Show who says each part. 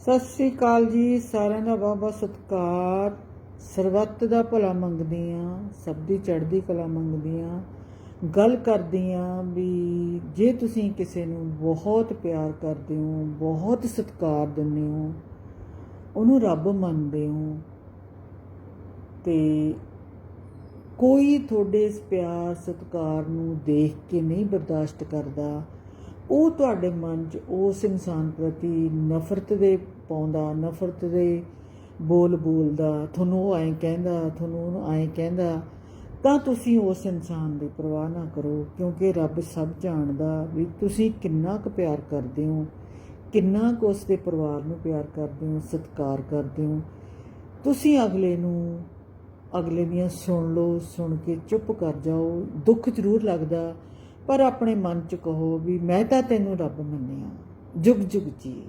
Speaker 1: ਸਤਿ ਸ੍ਰੀ ਅਕਾਲ ਜੀ, ਸਾਰਿਆਂ ਦਾ ਬਹੁਤ ਬਹੁਤ ਸਤਿਕਾਰ। ਸਰਬੱਤ ਦਾ ਭਲਾ ਮੰਗਦੀ ਆ ਸਭ ਦੀ ਚੜ੍ਹਦੀ ਕਲਾ ਮੰਗਦੀ ਆ ਗੱਲ ਕਰਦੀ ਆ ਵੀ ਜੇ ਤੁਸੀਂ ਕਿਸੇ ਨੂੰ ਬਹੁਤ ਪਿਆਰ ਕਰਦੇ ਹੋ, ਬਹੁਤ ਸਤਿਕਾਰ ਦਿੰਦੇ ਹੋ, ਉਹਨੂੰ ਰੱਬ ਮੰਨਦੇ ਹੋ, ਤੇ ਕੋਈ ਤੁਹਾਡੇ ਇਸ ਪਿਆਰ ਸਤਿਕਾਰ ਨੂੰ ਦੇਖ ਕੇ ਨਹੀਂ ਬਰਦਾਸ਼ਤ ਕਰਦਾ ਉਹ ਤੁਹਾਡੇ ਮਨ 'ਚ ਉਸ ਇਨਸਾਨ ਪ੍ਰਤੀ ਨਫ਼ਰਤ ਦੇ ਪਾਉਂਦਾ, ਨਫ਼ਰਤ ਦੇ ਬੋਲ ਬੋਲਦਾ, ਤੁਹਾਨੂੰ ਉਹ ਐਂ ਕਹਿੰਦਾ, ਤੁਹਾਨੂੰ ਉਹਨੂੰ ਐਂ ਕਹਿੰਦਾ, ਤਾਂ ਤੁਸੀਂ ਉਸ ਇਨਸਾਨ ਦੀ ਪਰਵਾਹ ਨਾ ਕਰੋ, ਕਿਉਂਕਿ ਰੱਬ ਸਭ ਜਾਣਦਾ ਵੀ ਤੁਸੀਂ ਕਿੰਨਾ ਕੁ ਪਿਆਰ ਕਰਦੇ ਹੋ, ਕਿੰਨਾ ਕੁ ਉਸ ਦੇ ਪਰਿਵਾਰ ਨੂੰ ਪਿਆਰ ਕਰਦੇ ਹੋ, ਸਤਿਕਾਰ ਕਰਦੇ ਹੋ। ਤੁਸੀਂ ਅਗਲੇ ਨੂੰ, ਅਗਲੇ ਦੀਆਂ ਸੁਣ ਲਓ, ਸੁਣ ਕੇ ਚੁੱਪ ਕਰ ਜਾਓ, ਦੁੱਖ ਜ਼ਰੂਰ ਲੱਗਦਾ ਪਰ ਆਪਣੇ ਮਨ ਚ ਕਹੋ ਵੀ ਮੈਂ ਤਾਂ ਤੈਨੂੰ ਰੱਬ ਮੰਨਿਆ। ਜੁਗ ਜੁਗ ਜੀ